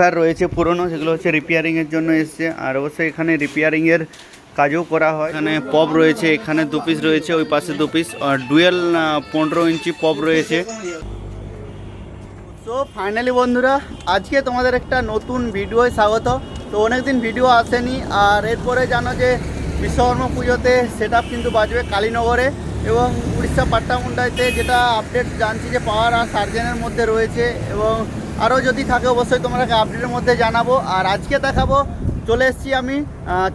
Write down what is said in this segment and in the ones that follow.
Amplifier রয়েছে পুরনো, সেগুলো হচ্ছে রিপেয়ারিংয়ের জন্য এসছে। আর অবশ্যই এখানে রিপেয়ারিংয়ের কাজও করা হয়। এখানে পপ রয়েছে, এখানে দু পিস রয়েছে, ওই পাশে দু পিস আর ডুয়েল পনেরো ইঞ্চি পপ রয়েছে। তো ফাইনালি বন্ধুরা, আজকে তোমাদের একটা নতুন ভিডিওয় স্বাগত। তো অনেকদিন ভিডিও আসেনি, আর এরপরে জানো যে বিশ্বকর্মা পুজোতে সেট কিন্তু বাজবে কালীনগরে। এবং উড়িষ্যা পাট্টামুন্ডাইতে যেটা আপডেট জানছি যে পাওয়ার আর সার্জেনের মধ্যে রয়েছে এবং আরও যদি থাকে অবশ্যই তোমাকে আপডেটের মধ্যে জানাব। আর আজকে দেখাবো, চলে এসেছি আমি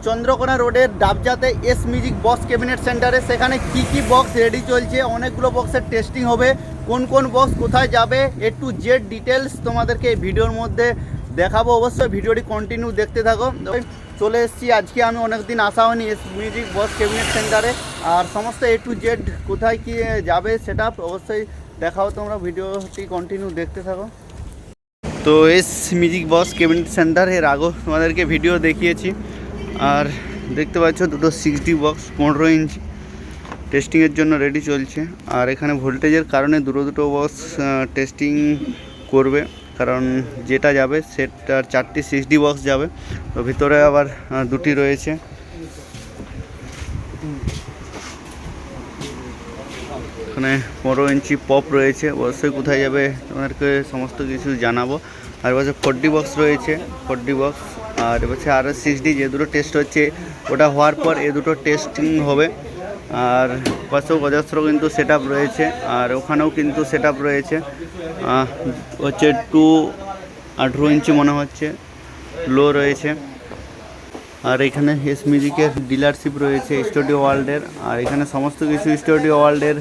চন্দ্রকোনা রোডের ডাবজাতে এস মিউজিক বক্স ক্যাবিনেট সেন্টারে সেখানে কি কি বক্স রেডি চলছে, অনেকগুলো বক্সের টেস্টিং হবে, কোন কোন বক্স কোথায় যাবে এ টু জেড ডিটেলস তোমাদেরকে এই ভিডিওর মধ্যে দেখাবো। অবশ্যই ভিডিওটি কন্টিনিউ দেখতে থাকো। চলে এসেছি, আজকে আমি অনেকদিন আসা হয়নি এস মিউজিক বক্স ক্যাবিনেট সেন্টারে আর সমস্ত এ টু জেড কোথায় কি যাবে সেটা অবশ্যই দেখাও তোমরা, ভিডিওটি কন্টিনিউ দেখতে থাকো। তো S music box cabinet centre এর আগেও তোমাদেরকে ভিডিও দেখিয়েছি। আর দেখতে পাচ্ছ দুটো সিক্সটি বক্স পনেরো ইঞ্চি টেস্টিংয়ের জন্য রেডি চলছে। আর এখানে ভোল্টেজের কারণে দুটো দুটো বক্স টেস্টিং করবে। কারণ যেটা যাবে সেটার চারটি সিক্সডি বক্স যাবে। তো ভিতরে আবার দুটি রয়েছে। এখানে পনেরো ইঞ্চি পপ রয়েছে। অবশ্যই কোথায় যাবে তোমাদেরকে সমস্ত কিছু জানাব। আর পাশে ফোরটি বক্স রয়েছে ফোরটি বক্স আর পাশে আরও সিক্সডি যে দুটো টেস্ট হচ্ছে, ওটা হওয়ার পর এ দুটো টেস্টিং হবে। আর পাশেও অজস্র কিন্তু সেট রয়েছে। আর ওখানেও কিন্তু সেট রয়েছে। হচ্ছে টু আঠেরো ইঞ্চি মনে হচ্ছে। লো রয়েছে। আর এখানে এস মিউজিকের ডিলারশিপ রয়েছে স্টুডিও ওয়ার্ল্ডের। আর এখানে সমস্ত কিছু স্টুডিও ওয়ার্ল্ডের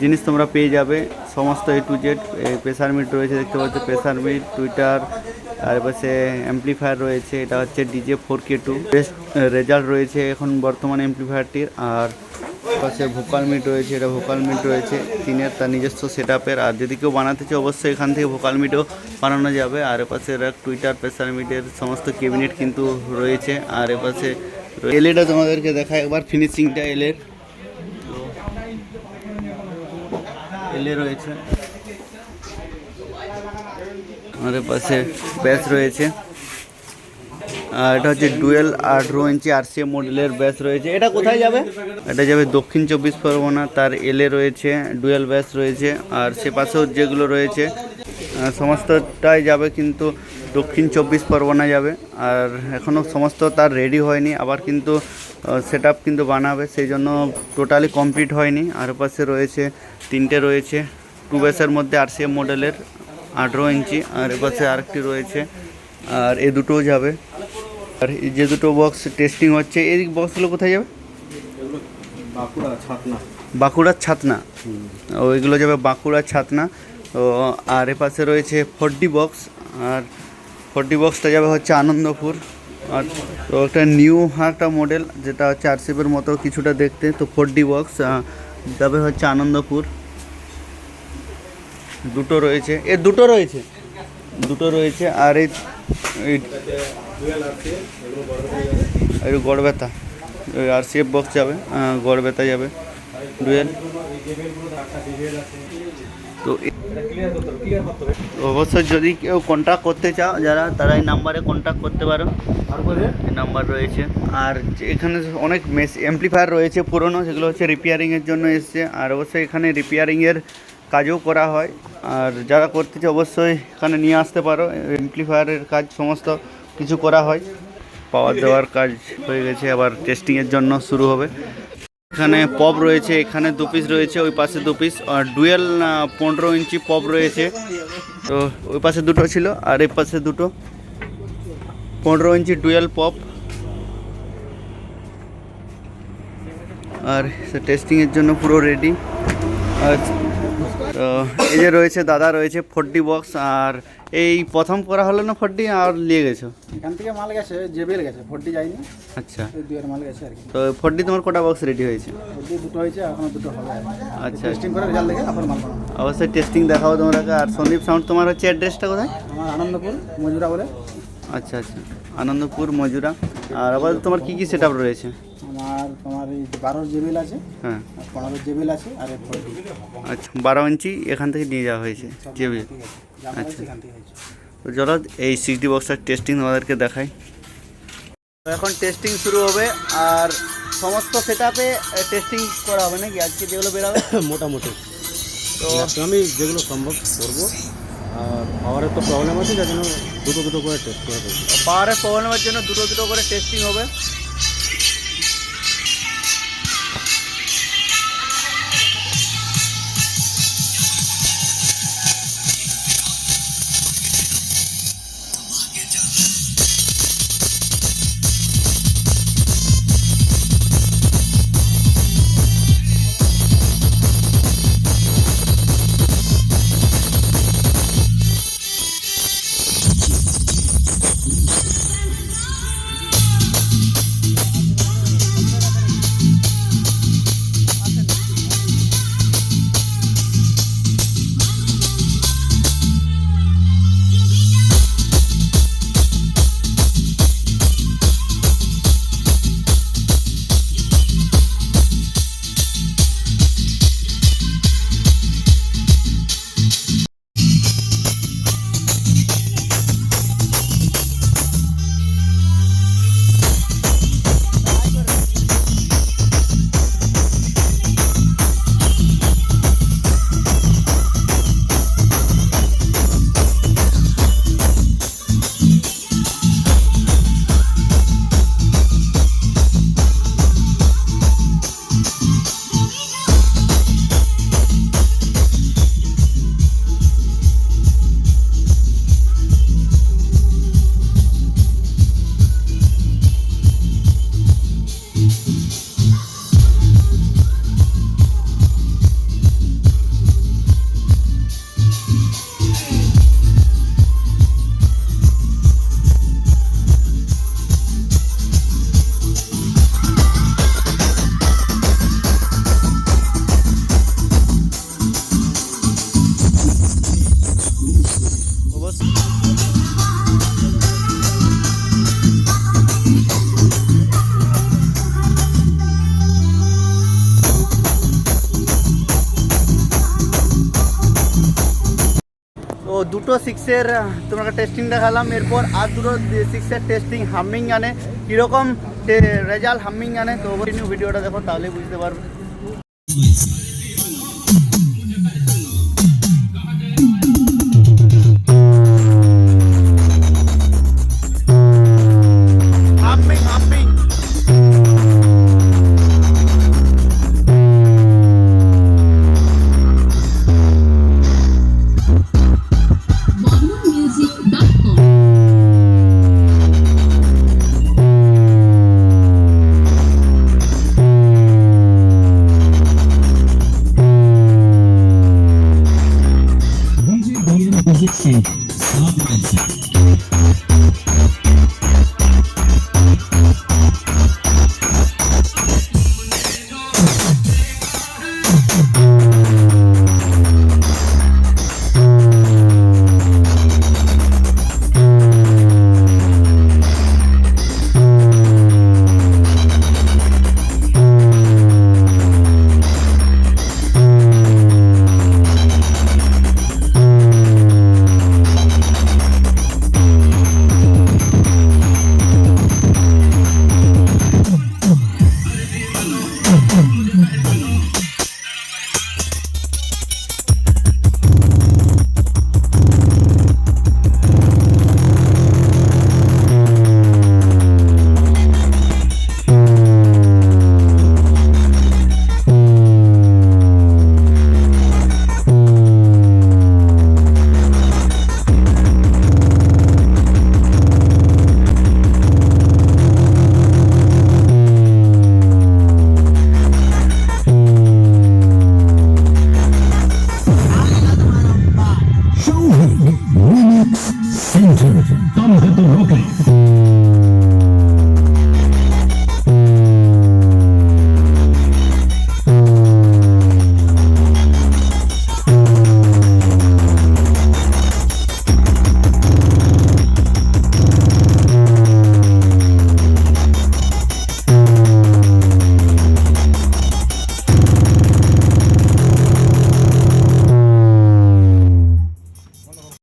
জিনিস তোমরা পেয়ে যাবে। সমস্ত A to Z pressure mid রয়েছে, দেখতে পাচ্ছ প্রেসার মিট টুইটার আর পাশে অ্যাম্পলিফায়ার রয়েছে, এটা হচ্ছে DJ four K two best result রয়েছে এখন বর্তমানে অ্যাম্পলিফায়ারটির আর পাশে ভোকাল মিট রয়েছে, এটা ভোকাল মিট রয়েছে তিনের তার নিজস্ব সেট আপের আর যদি কেউ বানাতে চায় অবশ্যই এখান থেকে ভোকাল মিটও বানানো যাবে। আর এপাশে এক টুইটার, প্রেসার মিটের সমস্ত ক্যাবিনেট কিন্তু রয়েছে। আর এপাশে এলএটা তোমাদেরকে দেখায়, একবার ফিনিশিংটা এলের। এলে রয়েছে। আর পাশে ব্যাস রয়েছে। এটা হচ্ছে ডুয়েল আঠেরো ইঞ্চি আর আরসিএম মডেলের ব্যাস রয়েছে। এটা কোথায় যাবে? এটা যাবে দক্ষিণ চব্বিশ পরগনা, তার এলে রয়েছে, ডুয়েল ব্যাস রয়েছে, আর সে পাশেও যেগুলো রয়েছে সমস্তটাই যাবে কিন্তু দক্ষিণ চব্বিশ পরগনা যাবে। আর এখনও সমস্ত তার রেডি হয়নি, আবার কিন্তু সেট কিন্তু বানাবে, সেই জন্য টোটালি কমপ্লিট হয়নি। আর পাশে রয়েছে, তিনটে রয়েছে টু বেসের মধ্যে আর আরসিএম মডেলের, আঠেরো ইঞ্চি, আর এপাশে আরেকটি রয়েছে, আর এ দুটোও যাবে। আর এই যে দুটো বক্স টেস্টিং হচ্ছে এই বক্সগুলো কোথায় যাবে? বাঁকুড়া ছাতনা। বাঁকুড়ার ছাতনা? ও এগুলো যাবে বাঁকুড়ার ছাতনা। তো আর এ পাশে রয়েছে ফোরডি বক্স আর ফোরডি বক্সটা যাবে হচ্ছে আনন্দপুর। আর তো একটা নিউ একটা মডেল যেটা হচ্ছে আরসিপের মতো কিছুটা দেখতে তো ফোরডি বক্স যাবে হচ্ছে আনন্দপুর। দুটো রয়েছে। এ দুটো রয়েছে। দুটো রয়েছে আর এই এই- গড় ব্যথা। আর সি এফ বক্স যাবে গড় ব্যথা যাবে। ডুয়েল। তো অবশ্যই যদি কেউ কন্ট্যাক্ট করতে চাও, যারা, তারা এই নাম্বারে কন্ট্যাক্ট করতে পারো। এই নাম্বার রয়েছে। আর এখানে অনেক মেস এমপ্লিফায়ার রয়েছে পুরনো, সেগুলো হচ্ছে রিপেয়ারিংয়ের জন্য এসছে। আর অবশ্যই এখানে রিপেয়ারিংয়ের কাজও করা হয়। আর যারা করতে চায় অবশ্যই এখানে নিয়ে আসতে পারো। এমপ্লিফায়ারের কাজ সমস্ত কিছু করা হয়। পাওয়ার দেওয়ার কাজ হয়ে গেছে। আবার টেস্টিংয়ের জন্য শুরু হবে। এখানে পপ রয়েছে। এখানে দু পিস রয়েছে। ওই পাশে দু পিস আর ডুয়েল পনেরো ইঞ্চি পপ রয়েছে। তো ওই পাশে দুটো ছিল আর এই পাশে দুটো। পনেরো ইঞ্চি ডুয়েল পপ আর টেস্টিংয়ের জন্য পুরো রেডি আর তো এই যে রয়েছে দাদা রয়েছে ফোরটি বক্স আর এই প্রথম করা হলো না ফোরটি আর নিয়ে গেছো? এখান থেকে মাল গেছে জেবেল গেছে ফোরটি যায়নি। আচ্ছা। দুয়ের মাল গেছে আর কি। তো ফোরটি তোমার কটা বক্স রেডি হয়েছে? ফোরটি দুটো হয়েছে এখনও দুটো হবে। আচ্ছা। টেস্টিং করে রেজাল্ট দেখে আবার মাল অবশ্যই টেস্টিং দেখাও তোমাকে আর সন্দীপ সাউন্ড তোমার হচ্ছে অ্যাড্রেসটা কোথায়? আমার আনন্দপুর মজুরা বলে। আচ্ছা আচ্ছা। আনন্দপুর মজুরা। আর আবার তোমার কি কি সেট রয়েছে? আমার তোমার এই বারোর জেবেল আছে হ্যাঁ। পনেরো জেবেল আছে আর আচ্ছা বারো ইঞ্চি এখান থেকে নিয়ে যাওয়া হয়েছে থেকে হয়েছে। তো চলো এই সিক্সটি বক্সের টেস্টিং আমাদেরকে দেখাই। এখন টেস্টিং শুরু হবে আর সমস্ত সেট আপে টেস্টিং করা হবে নাকি? আজকে যেগুলো বেরোবে? মোটামুটি। তো আমি যেগুলো সম্ভব করব আর পাওয়ারের তো প্রবলেম আছে যার জন্য দুটো দুটো করে টেস্ট করে দেবো পাওয়ারের প্রবলেমের জন্য দুটো দুটো করে টেস্টিং হবে। দুটো সিক্সের তোমাকে টেস্টিং দেখালাম। এরপর আর দুটো সিক্সের টেস্টিং হামিং আনে। কীরকম রেজাল্ট হামিং আনে, তো ভিডিওটা দেখো তাহলে বুঝতে পারবে।